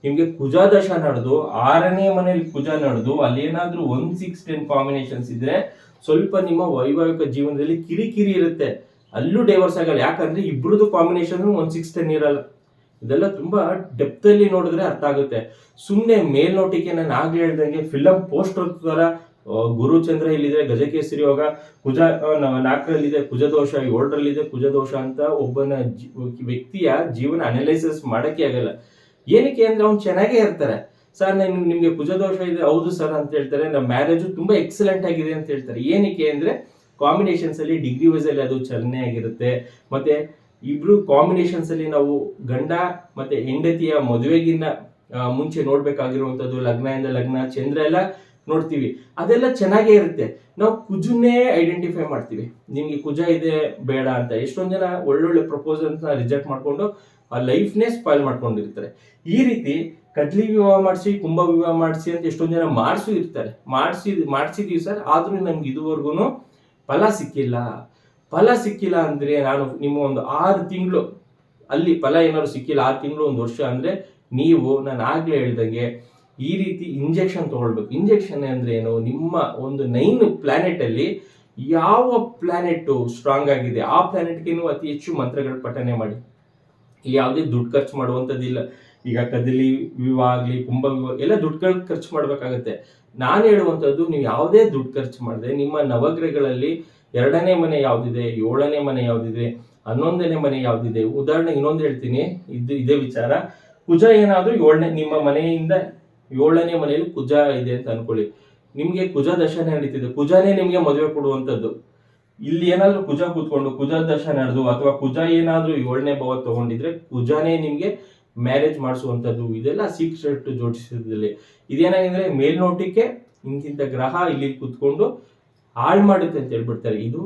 ನಿಮ್ಗೆ ಕುಜ ದಶ ನಡೆದು, ಆರನೇ ಮನೆಯಲ್ಲಿ ಕುಜ ನಡೆದು, ಅಲ್ಲಿ ಏನಾದ್ರೂ ಒನ್ ಸಿಕ್ಸ್ ಟೆನ್ ಕಾಂಬಿನೇಷನ್ಸ್ ಇದ್ರೆ ಸ್ವಲ್ಪ ನಿಮ್ಮ ವೈವಾಹಿಕ ಜೀವನದಲ್ಲಿ ಕಿರಿಕಿರಿ ಇರುತ್ತೆ. ಅಲ್ಲೂ ಡೈವರ್ಸ್ ಆಗಲ್ಲ. ಯಾಕಂದ್ರೆ ಇಬ್ರದ್ದು ಕಾಂಬಿನೇಷನ್ ಒಂದು ಸಿಕ್ಸ್ ಟೆನ್ ಇರಲ್ಲ ಇದೆಲ್ಲ ತುಂಬಾ ಡೆಪ್ತ್ ಅಲ್ಲಿ ನೋಡಿದ್ರೆ ಅರ್ಥ ಆಗುತ್ತೆ. ಸುಮ್ಮನೆ ಮೇಲ್ನೋಟಿಕೆ ನಾನು ಆಗ್ಲೇ ಹೇಳ್ದಂಗೆ ಫಿಲಂ ಪೋಸ್ಟರ್ ತರ ಗುರುಚಂದ್ರ ಇಲ್ಲಿದೆ ಗಜಕೇಸರಿ ಯೋಗ, ಕುಜ ನಾಲ್ಕರಲ್ಲಿದೆ ಕುಜದೋಷ, ಏಳರಲ್ಲಿದೆ ಕುಜದೋಷ ಅಂತ ಒಬ್ಬನ ವ್ಯಕ್ತಿಯ ಜೀವನ ಅನಲೈಸಿಸ್ ಮಾಡಕ್ಕೆ ಆಗಲ್ಲ. ಏನಕ್ಕೆ ಅಂದ್ರೆ ಅವ್ನು ಚೆನ್ನಾಗೇ ಇರ್ತಾರೆ. ಸರ್, ನಾನು ನಿಮಗೆ ಕುಜದೋಷ ಇದೆ, ಹೌದು ಸರ್ ಅಂತ ಹೇಳ್ತಾರೆ. ನಮ್ಮ ಮ್ಯಾರೇಜು ತುಂಬಾ ಎಕ್ಸಲೆಂಟ್ ಆಗಿದೆ ಅಂತ ಹೇಳ್ತಾರೆ. ಏನಕ್ಕೆ ಅಂದ್ರೆ ಕಾಂಬಿನೇಷನ್ಸ್ ಅಲ್ಲಿ ಡಿಗ್ರಿ ವೈಸ್ ಅಲ್ಲಿ ಅದು ಚಲನೆ ಆಗಿರುತ್ತೆ. ಮತ್ತೆ ಇಬ್ರು ಕಾಂಬಿನೇಷನ್ಸ್ ಅಲ್ಲಿ ನಾವು ಗಂಡ ಮತ್ತೆ ಹೆಂಡತಿಯ ಮದುವೆಗಿನ್ನ ಮುಂಚೆ ನೋಡ್ಬೇಕಾಗಿರುವಂತದ್ದು ಲಗ್ನದಿಂದ ಲಗ್ನ, ಚಂದ್ರ ಎಲ್ಲ ನೋಡ್ತೀವಿ. ಅದೆಲ್ಲ ಚೆನ್ನಾಗೇ ಇರುತ್ತೆ. ನಾವು ಕುಜನ್ನೇ ಐಡೆಂಟಿಫೈ ಮಾಡ್ತೀವಿ. ನಿಮ್ಗೆ ಕುಜ ಇದೆ, ಬೇಡ ಅಂತ. ಎಷ್ಟೊಂದು ಜನ ಒಳ್ಳೊಳ್ಳೆ ಪ್ರಪೋಸಲ್ಸ್ ರಿಜೆಕ್ಟ್ ಮಾಡ್ಕೊಂಡು ಆ ಲೈಫ್ನೇ ಸ್ಪಾಯ್ಲ್ ಮಾಡ್ಕೊಂಡಿರ್ತಾರೆ. ಈ ರೀತಿ ಕದ್ಲಿ ವಿವಾಹ ಮಾಡಿಸಿ, ಕುಂಭ ವಿವಾಹ ಮಾಡಿಸಿ ಅಂತ ಎಷ್ಟೊಂದು ಜನ ಮಾಡಿಸು ಇರ್ತಾರೆ. ಮಾಡಿಸಿ ಮಾಡಿಸಿದೀವಿ ಸರ್ ಆದ್ರೂ ನಮ್ಗೆ ಇದುವರೆಗೂ ಫಲ ಸಿಕ್ಕಿಲ್ಲ. ಫಲ ಸಿಕ್ಕಿಲ್ಲ ಅಂದ್ರೆ ನಾನು ನಿಮ್ಮ ಒಂದು ಆರು ತಿಂಗಳು ಅಲ್ಲಿ ಫಲ ಏನಾದ್ರು ಸಿಕ್ಕಿಲ್ಲ, ಆರು ತಿಂಗಳು ಒಂದು ವರ್ಷ ಅಂದ್ರೆ ನೀವು ನಾನು ಆಗಲೇ ಹೇಳ್ದಂಗೆ ಈ ರೀತಿ ಇಂಜೆಕ್ಷನ್ ತಗೊಳ್ಬೇಕು. ಇಂಜೆಕ್ಷನ್ ಅಂದ್ರೆ ಏನು? ನಿಮ್ಮ ಒಂದು ನೈನ್ ಪ್ಲಾನೆಟ್ ಅಲ್ಲಿ ಯಾವ ಪ್ಲಾನೆಟ್ ಸ್ಟ್ರಾಂಗ್ ಆಗಿದೆ? ಆ ಪ್ಲ್ಯಾನೆಟ್ಗೆ ನೀವು ಅತಿ ಹೆಚ್ಚು ಮಂತ್ರಗಳ ಪಠನೆ ಮಾಡಿ. ಇಲ್ಲಿ ಯಾವುದೇ ದುಡ್ಡು ಖರ್ಚು ಮಾಡುವಂಥದ್ದಿಲ್ಲ. ಈಗ ಕದಲಿ, ವಿವಾಹ ಆಗಲಿ, ಕುಂಭ ವಿವಾಹ, ಎಲ್ಲ ದುಡ್ಡುಗಳು ಖರ್ಚು ಮಾಡಬೇಕಾಗತ್ತೆ. ನಾನು ಹೇಳುವಂಥದ್ದು ನೀವು ಯಾವುದೇ ದುಡ್ಡು ಖರ್ಚು ಮಾಡದೆ, ನಿಮ್ಮ ನವಗ್ರಹಗಳಲ್ಲಿ ಎರಡನೇ ಮನೆ ಯಾವ್ದಿದೆ, ಏಳನೇ ಮನೆ ಯಾವ್ದಿದೆ, ಹನ್ನೊಂದನೇ ಮನೆ ಯಾವ್ದಿದೆ, ಉದಾಹರಣೆ ಇನ್ನೊಂದು ಹೇಳ್ತೀನಿ, ಇದು ಇದೇ ವಿಚಾರ. ಕುಜ ಏನಾದರೂ ಏಳನೇ, ನಿಮ್ಮ ಮನೆಯಿಂದ ಏಳನೇ ಮನೆಯಲ್ಲಿ ಕುಜ ಇದೆ ಅಂತ ಅನ್ಕೊಳ್ಳಿ. ನಿಮ್ಗೆ ಕುಜ ದರ್ಶನ ನಡೀತಿದೆ, ಕುಜನೇ ನಿಮ್ಗೆ ಮದುವೆ ಕೊಡುವಂಥದ್ದು. ಇಲ್ಲಿ ಏನಾದ್ರೂ ಕುಜ ಕೂತ್ಕೊಂಡು, ಕುಜ ದಶ ನಡೆದು ಅಥವಾ ಕುಜ ಏನಾದರೂ ಏಳನೇ ಭಾವ ತಗೊಂಡಿದ್ರೆ ಕುಜಾನೇ ನಿಮ್ಗೆ ಮ್ಯಾರೇಜ್ ಮಾಡಿಸುವಂಥದ್ದು, ಇದೆಲ್ಲ ಸೀಕ್ರೆಟ್ ಜೋಡಿಸಿದಲ್ಲಿ ಇದೇನಾಗಿದೆ ಮೇಲ್ನೋಟಕ್ಕೆ ಇಂತಿಂತ ಗ್ರಹ ಇಲ್ಲಿ ಕೂತ್ಕೊಂಡು ಹಾಳು ಮಾಡುತ್ತೆ ಅಂತ ಹೇಳ್ಬಿಡ್ತಾರೆ. ಇದು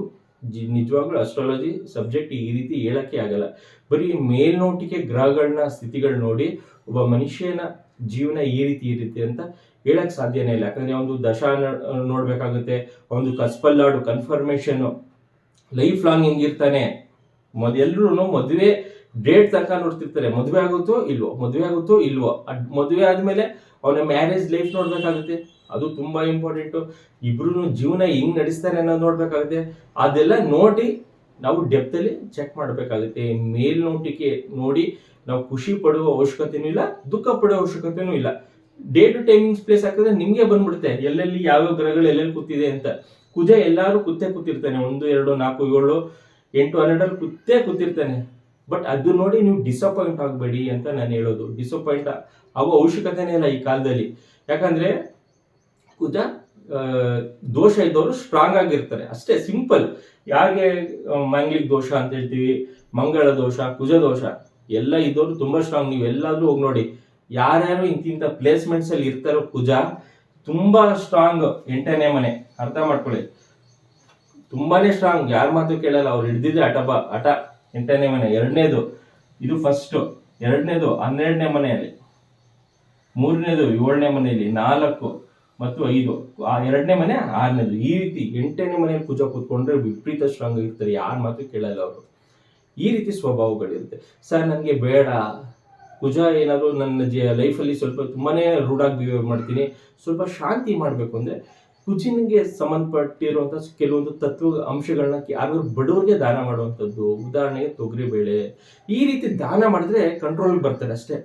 ಜಿ ನಿಜವಾಗ್ಲೂ ಅಸ್ಟ್ರಾಲಜಿ ಸಬ್ಜೆಕ್ಟ್ ಈ ರೀತಿ ಹೇಳಕ್ಕೆ ಆಗಲ್ಲ. ಬರೀ ಮೇಲ್ನೋಟಿಕೆ ಗ್ರಹಗಳನ್ನ ಸ್ಥಿತಿಗಳು ನೋಡಿ, ಒಬ್ಬ ಮನುಷ್ಯನ ಜೀವನ ಈ ರೀತಿ ಇರುತ್ತೆ ಅಂತ ಹೇಳಕ್ ಸಾಧ್ಯನೇ ಇಲ್ಲ. ಯಾಕಂದ್ರೆ ಒಂದು ದಶ ನೋಡ್ಬೇಕಾಗುತ್ತೆ ಒಂದು ಕಸ್ಪಲ್ಲಾಡು ಕನ್ಫರ್ಮೇಶನ್ ಲೈಫ್ ಲಾಂಗ್ ಹಿಂಗಿರ್ತಾನೆ. ಮೊದ್ ಎಲ್ರು ಮದುವೆ ಡೇಟ್ ತನಕ ನೋಡ್ತಿರ್ತಾರೆ. ಮದುವೆ ಆಗುತ್ತೋ ಇಲ್ವೋ? ಮದುವೆ ಆಗುತ್ತೋ ಇಲ್ವೋ? ಮದುವೆ ಆದ್ಮೇಲೆ ಅವನ ಮ್ಯಾರೇಜ್ ಲೈಫ್ ನೋಡ್ಬೇಕಾಗುತ್ತೆ. ಅದು ತುಂಬಾ ಇಂಪಾರ್ಟೆಂಟು ಇಬ್ರು ಜೀವನ ಹೆಂಗ್ ನಡೆಸ್ತಾರೆ ಅನ್ನೋದು ನೋಡ್ಬೇಕಾಗುತ್ತೆ. ಅದೆಲ್ಲ ನೋಡಿ ನಾವು ಡೆಪ್ತ್ ಅಲ್ಲಿ ಚೆಕ್ ಮಾಡಬೇಕಾಗುತ್ತೆ. ಮೇಲ್ನೋಟಿಕೆ ನೋಡಿ ನಾವು ಖುಷಿ ಪಡುವ ಅವಶ್ಯಕತೆನೂ ಇಲ್ಲ, ದುಃಖ ಪಡುವ ಅವಶ್ಯಕತೆನೂ ಇಲ್ಲ. ಡೇ ಟು ಟೈಮಿಂಗ್ಸ್ ಪ್ಲೇಸ್ ಹಾಕಿದ್ರೆ ನಿಮ್ಗೆ ಬಂದ್ಬಿಡುತ್ತೆ. ಎಲ್ಲೆಲ್ಲಿ ಯಾವ ಗ್ರಹಗಳು ಎಲ್ಲೆಲ್ಲಿ ಕೂತಿದೆ ಅಂತ. ಕುಜ ಎಲ್ಲಾರು ಕುತ್ತೆ ಕೂತಿರ್ತಾನೆ. ಒಂದು, ಎರಡು, ನಾಲ್ಕು, ಏಳು, ಎಂಟು, ಹನ್ನೆರಡಲ್ಲಿ ಕುತ್ತೇ ಕೂತಿರ್ತಾನೆ. ಬಟ್ ಅದು ನೋಡಿ ನೀವು ಡಿಸಪಾಯಿಂಟ್ ಆಗಬೇಡಿ ಅಂತ ನಾನು ಹೇಳೋದು. ಡಿಸಪಾಯಿಂಟ್ ಆಗೋ ಅವಶ್ಯಕತೆನೇ ಇಲ್ಲ ಈ ಕಾಲದಲ್ಲಿ. ಯಾಕಂದ್ರೆ ಕುಜ ದೋಷ ಇದ್ದವರು ಸ್ಟ್ರಾಂಗ್ ಆಗಿರ್ತಾರೆ. ಅಷ್ಟೇ ಸಿಂಪಲ್ ಯಾರಿಗೆ ಮಂಗ್ಲಿಕ್ ದೋಷ ಅಂತ ಹೇಳ್ತೀವಿ, ಮಂಗಳ ದೋಷ, ಕುಜ ದೋಷ, ಎಲ್ಲ ಇದ್ದವರು ತುಂಬಾ ಸ್ಟ್ರಾಂಗ್ ನೀವು ಎಲ್ಲಾದ್ರೂ ಹೋಗಿ ನೋಡಿ. ಯಾರ್ಯಾರು ಇಂತಿಂತ ಪ್ಲೇಸ್ಮೆಂಟ್ಸ್ ಅಲ್ಲಿ ಇರ್ತಾರೋ ಕುಜ, ತುಂಬಾ ಸ್ಟ್ರಾಂಗ್ ಎಂಟನೇ ಮನೆ. ಅರ್ಥ ಮಾಡ್ಕೊಳ್ಳಿ. ತುಂಬಾನೇ ಸ್ಟ್ರಾಂಗ್ ಯಾರ ಮಾತು ಕೇಳಲ್ಲ, ಅವ್ರು ಹಿಡ್ದಿದ್ದೆ ಹಠ ಬಾ ಹಠ. ಎಂಟನೇ ಮನೆ, ಎರಡನೇದು, ಇದು ಫಸ್ಟ್ ಎರಡನೇದು, ಹನ್ನೆರಡನೇ ಮನೆಯಲ್ಲಿ, ಮೂರನೇದು, ಏಳನೇ ಮನೆಯಲ್ಲಿ, ನಾಲ್ಕು ಮತ್ತು ಐದು, ಆ ಎರಡನೇ ಮನೆ, ಆರನೇದು. ಈ ರೀತಿ ಎಂಟನೇ ಮನೆಯಲ್ಲಿ ಕುಜ ಕೂತ್ಕೊಂಡ್ರೆ ವಿಪರೀತ ಸ್ಟ್ರಾಂಗ್ ಆಗಿರ್ತಾರೆ ಯಾರ ಮಾತು ಕೇಳಲ್ಲ ಅವರು. ಈ ರೀತಿ ಸ್ವಭಾವಗಳಿರುತ್ತೆ. ಸರ್ ನನಗೆ ಬೇಡ. ಕುಜ ಏನಾದರೂ ನನ್ನ ಜ ಲೈಫಲ್ಲಿ ಸ್ವಲ್ಪ ತುಂಬಾ ರೂಢಾಗಿ ಬಿಹೇವ್ ಮಾಡ್ತೀನಿ. ಸ್ವಲ್ಪ ಶಾಂತಿ ಮಾಡಬೇಕು ಅಂದ್ರೆ ಕುಜಿನಿಗೆ ಸಂಬಂಧಪಟ್ಟಿರುವಂಥ ಕೆಲವೊಂದು ತತ್ವ ಅಂಶಗಳನ್ನ ಯಾರಾದ್ರೂ ಬಡವರಿಗೆ ದಾನ ಮಾಡುವಂಥದ್ದು, ಉದಾಹರಣೆಗೆ ತೊಗರಿಬೇಳೆ ಈ ರೀತಿ ದಾನ ಮಾಡಿದ್ರೆ ಕಂಟ್ರೋಲ್ ಬರ್ತಾರೆ ಅಷ್ಟೇ.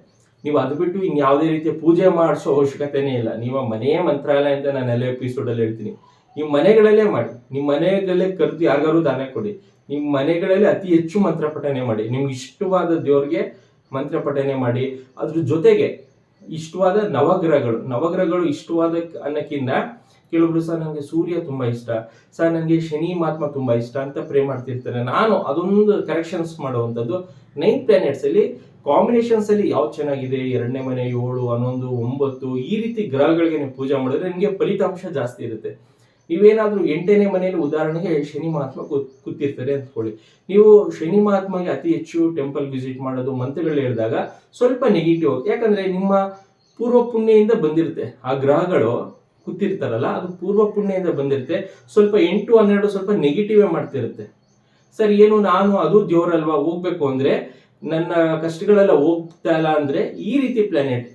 ನೀವು ಅದು ಬಿಟ್ಟು ಇನ್ ಯಾವುದೇ ರೀತಿಯ ಪೂಜೆ ಮಾಡಿಸೋ ಅವಶ್ಯಕತೆನೇ ಇಲ್ಲ. ನೀವು ಮನೆಯೇ ಮಂತ್ರಾಲಯ ಅಂತ ನಾನು ಎಲ್ಲ ಎಪಿಸೋಡಲ್ಲಿ ಹೇಳ್ತೀನಿ. ನಿಮ್ಮ ಮನೆಗಳಲ್ಲೇ ಮಾಡಿ. ನಿಮ್ಮ ಮನೆಗಳಲ್ಲೇ ಕರೆದು ಯಾರಿಗಾರು ದಾನ ಕೊಡಿ. ನಿಮ್ಮ ಮನೆಗಳಲ್ಲೇ ಅತಿ ಹೆಚ್ಚು ಮಂತ್ರ ಪಠನೆ ಮಾಡಿ. ನಿಮ್ಗೆ ಇಷ್ಟವಾದ ದೇವ್ರಿಗೆ ಮಂತ್ರ ಪಠನೆ ಮಾಡಿ. ಅದ್ರ ಜೊತೆಗೆ ಇಷ್ಟವಾದ ನವಗ್ರಹಗಳು. ನವಗ್ರಹಗಳು ಇಷ್ಟವಾದ ಅನ್ನಕ್ಕಿಂತ ಕೆಲವೊಬ್ರು ಸರ್ ನನಗೆ ಸೂರ್ಯ ತುಂಬಾ ಇಷ್ಟ. ಸರ್ ನನಗೆ ಶನಿ ಮಹಾತ್ಮ ತುಂಬಾ ಇಷ್ಟ ಅಂತ ಪ್ರೇ ಮಾಡ್ತಿರ್ತಾರೆ. ನಾನು ಅದೊಂದು ಕರೆಕ್ಷನ್ಸ್ ಮಾಡುವಂಥದ್ದು. ನೈನ್ ಪ್ಲಾನೆಟ್ಸ್ ಅಲ್ಲಿ ಕಾಂಬಿನೇಷನ್ಸ್ ಅಲ್ಲಿ ಯಾವ್ದು ಚೆನ್ನಾಗಿದೆ? ಎರಡನೇ ಮನೆ, ಏಳು, ಹನ್ನೊಂದು, ಒಂಬತ್ತು, ಈ ರೀತಿ ಗ್ರಹಗಳಿಗೆ ನೀವು ಪೂಜೆ ಮಾಡಿದ್ರೆ ನಿಮಗೆ ಫಲಿತಾಂಶ ಜಾಸ್ತಿ ಇರುತ್ತೆ. ನೀವೇನಾದ್ರೂ ಎಂಟನೇ ಮನೆಯಲ್ಲಿ ಉದಾಹರಣೆಗೆ ಶನಿ ಮಹಾತ್ಮ ಕೂತ್- ಕೂತಿರ್ತಾರೆ ಅಂದ್ಕೊಳ್ಳಿ ನೀವು ಶನಿ ಮಹಾತ್ಮಗೆ ಅತಿ ಹೆಚ್ಚು ಟೆಂಪಲ್ ವಿಸಿಟ್ ಮಾಡೋದು, ಮಂತ್ರಗಳು ಹೇಳಿದಾಗ ಸ್ವಲ್ಪ ನೆಗೆಟಿವ್ ಯಾಕಂದ್ರೆ ನಿಮ್ಮ ಪೂರ್ವ ಪುಣ್ಯದಿಂದ ಬಂದಿರುತ್ತೆ. ಆ ಗ್ರಹಗಳು ಕೂತಿರ್ತಾರಲ್ಲ, ಅದು ಪೂರ್ವ ಪುಣ್ಯದಿಂದ ಬಂದಿರುತ್ತೆ. ಸ್ವಲ್ಪ ಎಂಟು ಹನ್ನೆರಡು ಸ್ವಲ್ಪ ನೆಗೆಟಿವೇ ಮಾಡ್ತಿರುತ್ತೆ. ಸರ್, ಏನು ನಾನು ಅದು ದೇವರಲ್ವಾ? ಹೋಗ್ಬೇಕು ಅಂದ್ರೆ ನನ್ನ ಕಷ್ಟಗಳೆಲ್ಲ ಹೋಗ್ತಾ ಇಲ್ಲ ಅಂದ್ರೆ ಈ ರೀತಿ ಪ್ಲಾನೆಟ್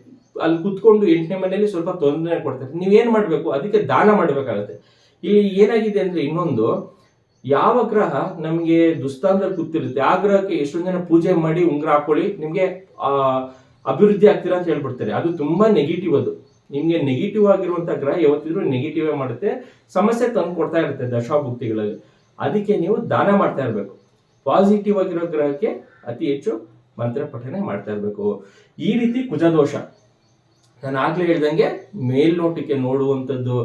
ಅಲ್ಲಿ ಕುತ್ಕೊಂಡು ಎಂಟನೇ ಮನೆಯಲ್ಲಿ ಸ್ವಲ್ಪ ತೊಂದರೆ ಕೊಡ್ತಾರೆ. ನೀವೇನ್ ಮಾಡಬೇಕು? ಅದಕ್ಕೆ ದಾನ ಮಾಡಬೇಕಾಗುತ್ತೆ. ಇಲ್ಲಿ ಏನಾಗಿದೆ ಅಂದ್ರೆ ಇನ್ನೊಂದು, ಯಾವ ಗ್ರಹ ನಮಗೆ ದುಸ್ಥಾನದಲ್ಲಿ ಕೂತಿರುತ್ತೆ, ಆ ಗ್ರಹಕ್ಕೆ ಎಷ್ಟೊಂದು ಜನ ಪೂಜೆ ಮಾಡಿ ಉಂಗ್ರ ಹಾಕೊಳ್ಳಿ, ನಿಮಗೆ ಅಭಿವೃದ್ಧಿ ಆಗ್ತೀರಾ ಅಂತ ಹೇಳ್ಬಿಡ್ತಾರೆ. ಅದು ತುಂಬಾ ನೆಗೆಟಿವ್ ಅದು. ನಿಮ್ಗೆ ನೆಗೆಟಿವ್ ಆಗಿರುವಂತ ಗ್ರಹ ಯಾವತ್ತಿದ್ರು ನೆಗೆಟಿವ್ ಮಾಡುತ್ತೆ, ಸಮಸ್ಯೆ ತಂದು ಕೊಡ್ತಾ ಇರುತ್ತೆ ದಶಾಭುಕ್ತಿಗಳಲ್ಲಿ. ಅದಕ್ಕೆ ನೀವು ದಾನ ಮಾಡ್ತಾ ಇರಬೇಕು. ಪಾಸಿಟಿವ್ ಆಗಿರೋ ಗ್ರಹಕ್ಕೆ ಅತಿ ಹೆಚ್ಚು ಮಂತ್ರ ಪಠನೆ ಮಾಡ್ತಾ ಇರಬೇಕು. ಈ ರೀತಿ ಕುಜದೋಷ. ನಾನು ಆಗ್ಲೇ ಹೇಳ್ದಂಗೆ ಮೇಲ್ನೋಟಕ್ಕೆ ನೋಡುವಂಥದ್ದು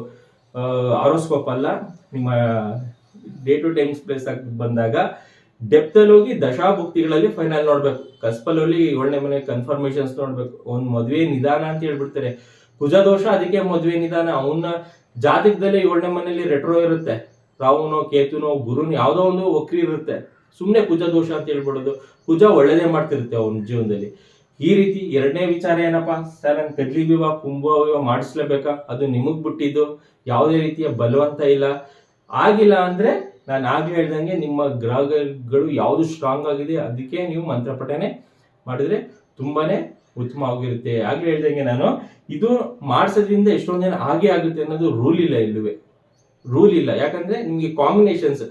ಆರೋಸ್ಕೋಪ್ ಅಲ್ಲ. ನಿಮ್ಮ ಡೇ ಟು ಟೈಮ್ಸ್ ಪ್ಲೇಸ್ ಆಗಿ ಬಂದಾಗ ಡೆಪ್ತ್ ಅಲ್ಲಿ ಹೋಗಿ ದಶಾಭುಕ್ತಿಗಳಲ್ಲಿ ಫೈನಲ್ ನೋಡ್ಬೇಕು. ಕಸ್ಪಲ್ ಹೋಗಿ ಏಳನೇ ಮನೆ ಕನ್ಫರ್ಮೇಶನ್ಸ್ ನೋಡ್ಬೇಕು. ಒಂದು ಮದುವೆ ನಿಧಾನ ಅಂತ ಹೇಳ್ಬಿಡ್ತಾರೆ. ಕುಜ ದೋಷ ಅದಕ್ಕೆ ಮದುವೆ ನಿಧಾನ. ಅವನ್ನ ಜಾತಕದಲ್ಲೇ ಏಳನೇ ಮನೆಯಲ್ಲಿ ರೆಟ್ರೋ ಇರುತ್ತೆ. ರಾಹುನೋ ಕೇತುನೋ, ಗುರುನೋ ಯಾವುದೋ ಒಂದು ವಕ್ರಿ ಇರುತ್ತೆ. ಸುಮ್ಮನೆ ಕುಜ ದೋಷ ಅಂತ ಹೇಳ್ಬಿಡೋದು. ಕುಜ ಒಳ್ಳೇದೇ ಮಾಡ್ತಿರುತ್ತೆ ಅವನ ಜೀವನದಲ್ಲಿ. ಈ ರೀತಿ ಎರಡನೇ ವಿಚಾರ ಏನಪ್ಪಾ? ಸರ್ ನಾನು ಕದ್ಲಿ ವಿವಾಹ, ಕುಂಭ ವಿವಾಹ ಮಾಡಿಸ್ಲೇಬೇಕಾ? ಅದು ನಿಮಗ್ ಬಿಟ್ಟಿದ್ದು. ಯಾವುದೇ ರೀತಿಯ ಬಲವಂತ ಇಲ್ಲ. ಆಗಿಲ್ಲ ಅಂದ್ರೆ ನಾನು ಆಗ್ಲೇ ಹೇಳ್ದಂಗೆ ನಿಮ್ಮ ಗ್ರಹಗಳು ಯಾವುದು ಸ್ಟ್ರಾಂಗ್ ಆಗಿದೆ, ಅದಕ್ಕೆ ನೀವು ಮಂತ್ರಪಠನೆ ಮಾಡಿದ್ರೆ ತುಂಬಾನೇ ಉತ್ತಮವಾಗಿರುತ್ತೆ. ಆಗ್ಲೇ ಹೇಳ್ದಂಗೆ ನಾನು, ಇದು ಮಾಡಿಸೋದ್ರಿಂದ ಎಷ್ಟೊಂದು ಜನ ಹಾಗೆ ಆಗುತ್ತೆ ಅನ್ನೋದು ರೂಲ್ ಇಲ್ಲ ಇಲ್ಲವೇ? ರೂಲ್ ಇಲ್ಲ. ಯಾಕಂದ್ರೆ ನಿಮಗೆ ಕಾಂಬಿನೇಷನ್ಸ್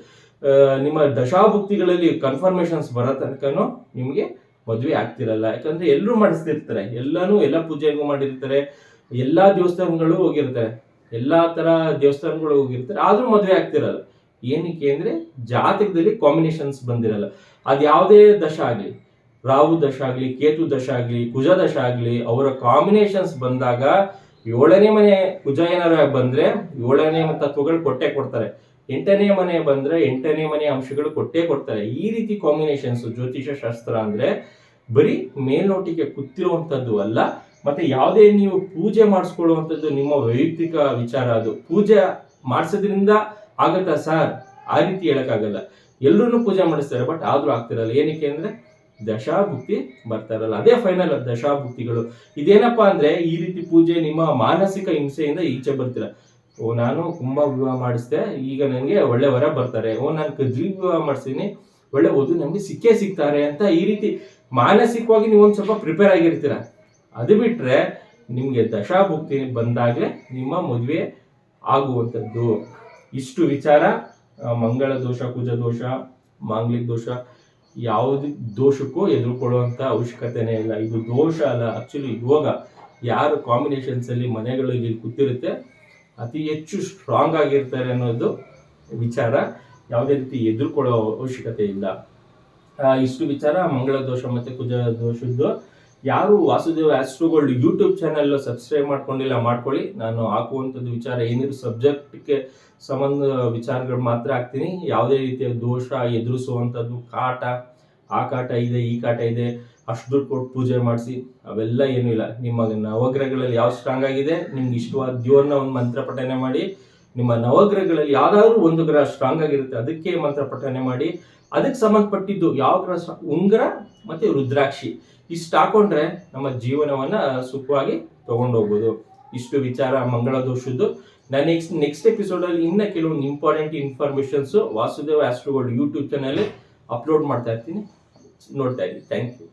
ನಿಮ್ಮ ದಶಾಭುಕ್ತಿಗಳಲ್ಲಿ ಕನ್ಫರ್ಮೇಶನ್ಸ್ ಬರೋ ತನಕನೂ ನಿಮಗೆ ಮದುವೆ ಆಗ್ತಿರಲ್ಲ. ಯಾಕಂದ್ರೆ ಎಲ್ಲರೂ ಮಾಡಿಸ್ತಿರ್ತಾರೆ. ಎಲ್ಲಾನು, ಎಲ್ಲ ಪೂಜೆಗೂ ಮಾಡಿರ್ತಾರೆ. ಎಲ್ಲಾ ದೇವಸ್ಥಾನಗಳು ಹೋಗಿರ್ತಾರೆ. ಎಲ್ಲಾ ತರ ದೇವಸ್ಥಾನಗಳು ಹೋಗಿರ್ತಾರೆ. ಆದ್ರೂ ಮದುವೆ ಆಗ್ತಿರಲ್ಲ. ಏನಕ್ಕೆ ಅಂದ್ರೆ ಜಾತಕದಲ್ಲಿ ಕಾಂಬಿನೇಷನ್ಸ್ ಬಂದಿರಲ್ಲ. ಅದು ಯಾವುದೇ ದಶ ಆಗ್ಲಿ ರಾಹು ದಶ ಆಗಲಿ ಕೇತು ದಶ ಆಗಲಿ ಕುಜ ದಶ ಆಗಲಿ ಅವರ ಕಾಂಬಿನೇಷನ್ಸ್ ಬಂದಾಗ ಏಳನೇ ಮನೆ ಕುಜ ಏನಾರ ಬಂದ್ರೆ ಏಳನೇ ತತ್ವಗಳು ಕೊಟ್ಟೆ ಕೊಡ್ತಾರೆ. ಎಂಟನೇ ಮನೆ ಬಂದ್ರೆ ಎಂಟನೇ ಮನೆ ಅಂಶಗಳು ಕೊಟ್ಟೇ ಕೊಡ್ತಾರೆ. ಈ ರೀತಿ ಕಾಂಬಿನೇಷನ್ಸ್ ಜ್ಯೋತಿಷ ಶಾಸ್ತ್ರ ಅಂದ್ರೆ ಬರೀ ಮೇಲ್ನೋಟಿಗೆ ಕೂತಿರುವಂಥದ್ದು ಅಲ್ಲ, ಮತ್ತೆ ಯಾವುದೇ ನೀವು ಪೂಜೆ ಮಾಡಿಸ್ಕೊಳ್ಳುವಂಥದ್ದು ನಿಮ್ಮ ವೈಯಕ್ತಿಕ ವಿಚಾರ ಅದು. ಪೂಜೆ ಮಾಡಿಸೋದ್ರಿಂದ ಆಗತ್ತಾ ಸರ್? ಆ ರೀತಿ ಹೇಳೋಕ್ಕಾಗಲ್ಲ. ಎಲ್ಲರೂ ಪೂಜೆ ಮಾಡಿಸ್ತಾರೆ ಬಟ್ ಆದರೂ ಆಗ್ತಿರಲ್ಲ. ಏನಕ್ಕೆ ಅಂದ್ರೆ ದಶಾಭುಕ್ತಿ ಬರ್ತಾ ಇರಲ್ಲ ಅದೇ ಫೈನಲ್ ದಶಾಭುಕ್ತಿಗಳು ಇದೇನಪ್ಪಾ ಅಂದ್ರೆ, ಈ ರೀತಿ ಪೂಜೆ ನಿಮ್ಮ ಮಾನಸಿಕ ಹಿಂಸೆಯಿಂದ ಈಚೆ ಬರ್ತೀರ. ಓ, ನಾನು ಕುಂಭ ವಿವಾಹ ಮಾಡಿಸ್ದೆ, ಈಗ ನನಗೆ ಒಳ್ಳೆ ವರ ಬರ್ತಾರೆ. ಓ, ನಾನು ಕದ್ರಿ ವಿವಾಹ ಮಾಡಿಸ್ತೀನಿ ಒಳ್ಳೆ ಓದು ನಮ್ಗೆ ಸಿಕ್ಕೇ ಸಿಗ್ತಾರೆ ಅಂತ ಈ ರೀತಿ ಮಾನಸಿಕವಾಗಿ ನೀವು ಒಂದ್ ಸ್ವಲ್ಪ ಪ್ರಿಪೇರ್ ಆಗಿರ್ತೀರ. ಅದು ಬಿಟ್ರೆ, ನಿಮಗೆ ದಶಾಭುಕ್ತಿ ಬಂದಾಗಲೇ ನಿಮ್ಮ ಮದುವೆ ಆಗುವಂಥದ್ದು. ಇಷ್ಟು ವಿಚಾರ ಮಂಗಳ ದೋಷ, ಕುಜ ದೋಷ, ಮಾಂಗ್ಲಿಕ್ ದೋಷ ಯಾವುದೇ ದೋಷಕ್ಕೂ ಎದುರುಕೊಳ್ಳುವಂತ ಅವಶ್ಯಕತೆನೇ ಇಲ್ಲ. ಇದು ದೋಷ ಅಲ್ಲ. ಆ್ಯಕ್ಚುಲಿ ಯೋಗ ಯಾರು ಕಾಂಬಿನೇಷನ್ಸ್ ಅಲ್ಲಿ ಮನೆಗಳಲ್ಲಿ ಕೂತಿರುತ್ತೆ, ಅತಿ ಹೆಚ್ಚು ಸ್ಟ್ರಾಂಗ್ ಆಗಿರ್ತಾರೆ ಅನ್ನೋದು ವಿಚಾರ. ಯಾವುದೇ ರೀತಿ ಎದುರ್ಕೊಳ್ಳೋ ಅವಶ್ಯಕತೆ ಇಲ್ಲ. ಇಷ್ಟು ವಿಚಾರ. ಮಂಗಳ ದೋಷ ಮತ್ತೆ ಕುಜ ದೋಷದ್ದು. ಯಾರು Vasudeva Astrogold YouTube channel subscribe ಮಾಡ್ಕೊಂಡಿಲ್ಲ, ಮಾಡ್ಕೊಳ್ಳಿ. ನಾನು ಹಾಕುವಂಥದ್ದು ವಿಚಾರ ಏನಿದ್ರು ಸಬ್ಜೆಕ್ಟ್ಗೆ ಸಂಬಂಧ ವಿಚಾರಗಳು ಮಾತ್ರ ಹಾಕ್ತೀನಿ. ಯಾವುದೇ ರೀತಿಯ ದೋಷ, ಎದುರಿಸುವಂಥದ್ದು ಕಾಟ, ಆ ಕಾಟ ಇದೆ, ಈ ಕಾಟ ಇದೆ, ಅಷ್ಟು ದುಡ್ಡು ಕೊಟ್ಟು ಪೂಜೆ ಮಾಡಿಸಿ, ಅವೆಲ್ಲ ಏನೂ ಇಲ್ಲ. ನಿಮ್ಮ ನವಗ್ರಹಗಳಲ್ಲಿ ಯಾವ ಸ್ಟ್ರಾಂಗ್ ಆಗಿದೆ, ನಿಮ್ಗೆ ಇಷ್ಟವಾದ ದೇವ್ರನ್ನ ಒಂದು ಮಂತ್ರ ಪಠನೆ ಮಾಡಿ. ನಿಮ್ಮ ನವಗ್ರಹಗಳಲ್ಲಿ ಯಾವ್ದಾದ್ರು ಒಂದು ಗ್ರಹ ಸ್ಟ್ರಾಂಗ್ ಆಗಿರುತ್ತೆ, ಅದಕ್ಕೆ ಮಂತ್ರ ಪಠನೆ ಮಾಡಿ. ಅದಕ್ಕೆ ಸಂಬಂಧಪಟ್ಟಿದ್ದು ಯಾವ ಗ್ರಹ ಉಂಗ್ರ ಮತ್ತು ರುದ್ರಾಕ್ಷಿ. ಇಷ್ಟು ಹಾಕೊಂಡ್ರೆ ನಮ್ಮ ಜೀವನವನ್ನ ಸುಖವಾಗಿ ತಗೊಂಡು ಹೋಗ್ಬೋದು. ಇಷ್ಟು ವಿಚಾರ ಮಂಗಳ ದೋಷದ್ದು. ನಾನು ನೆಕ್ಸ್ಟ್ ನೆಕ್ಸ್ಟ್ ಎಪಿಸೋಡ್ ಅಲ್ಲಿ ಇನ್ನ ಕೆಲವೊಂದು important informations Vasudeva Astrogold YouTube channel upload ಮಾಡ್ತಾ ಇರ್ತೀನಿ. ನೋಡ್ತಾ ಇದ್ದೀನಿ ಥ್ಯಾಂಕ್ ಯು